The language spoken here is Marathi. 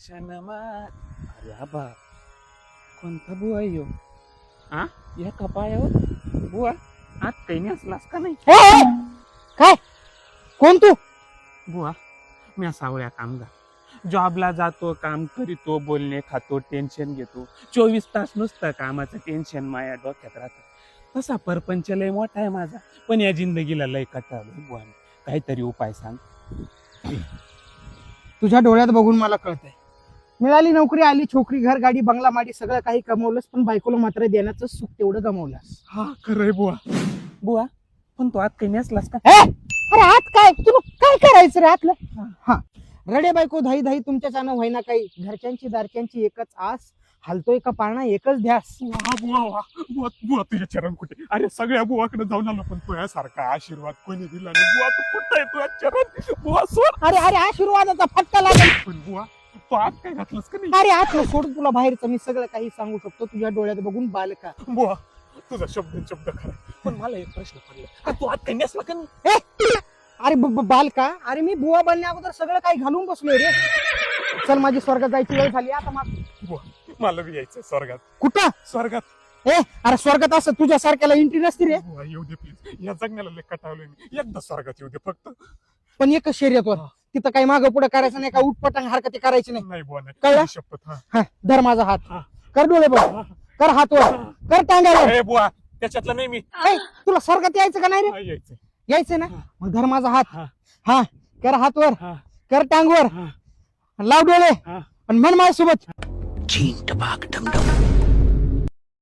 क्षणमा अरे आबा कोणता बुवा येऊ हा या कपायावर बुवा आत काही असलास का नाही ए, ए, काय कोण तू बुवा मी सावळ्या कामगार जॉबला जातो काम करीतो बोलणे खातो टेन्शन घेतो चोवीस तास नुसतं कामाचं टेन्शन माया डोक्यात राहतं तसा परपंच लय मोठा आहे माझा पण या जिंदगीला लय कटाळलोय बुवा मी. काहीतरी उपाय सांग तुझ्या डोळ्यात बघून मला कळतंय मिळाली नोकरी आली छोकरी घर गाडी बंगला माडी सगळं काही कमवलंस पण बायकोला मात्र देण्याचं सुख तेवढं गमावलंस. हा खरंय बुवा. बुवा पण तो आत काही नसलास का? अरे आत काय? तुला काय करायचं रे आतलं? हा. रडे बायको धाई धाई तुमच्या चानं व्हायना काही. घरच्यांची दारच्यांची एकच आस हालतोय का पाळणा एकच ध्यास. वा बुवा वा. बुवा बुवा तुझ्या चरण कुठे? अरे सगळ्या बुवाकडे जाऊन आलो पण तुझ्यासारखा आशीर्वाद कोणी दिला नाही. बुवा तू कुठे आहे तुझ्या चरण? बुवा सोड. अरे अरे आशीर्वादाचा फटका लागेल. पण बुवा तू आत काय घातलंस का नाही? अरे आतलं सोडून तुला बाहेरचं मी सगळं काही सांगू शकतो. तुझ्या डोळ्यात बघून बालका. बुवा तुझा शब्द शब्द खरा. पण मला एक प्रश्न पडला. का तू आत काही नसला का नाही? अरे ब- ब- बालका अरे मी बुवा बनण्या अगोदर सगळं काही घालून बसलोय रे. चल माझी स्वर्गात जायची वेळ झाली आता मा- मला बी यायचंय स्वर्गात. कुठं? स्वर्गात. ए अरे स्वर्गात असं तुझ्या सारख्याला एंट्री नसती रे. बुवा येऊ दे प्लीज या जगण्याला लय कटावलंय मी. एकदा स्वर्गात येऊ दे फक्त. पण एकच शर्यतवर हा. तिथं काही मागं पुढे करायचं नाही का उठपटांग हरकती करायची नाही. नाही बुवा नाही कळलं? शपथ हा. हा धर माझा हात. हा. कर डोळे बघ. कर हात वर. कर टांगावर ए बुवा त्याच्यातलं नाही मी. तुला स्वर्गात यायचं का नाही रे? हा, यायचंय. यायचं ना. मग धर माझा हात. हा. हा कर हात वर. हा. कर टांगवर. हा. लाव डोळे. हा. आणि म्हण माझ्यासोबत. चीन टपाक डम डम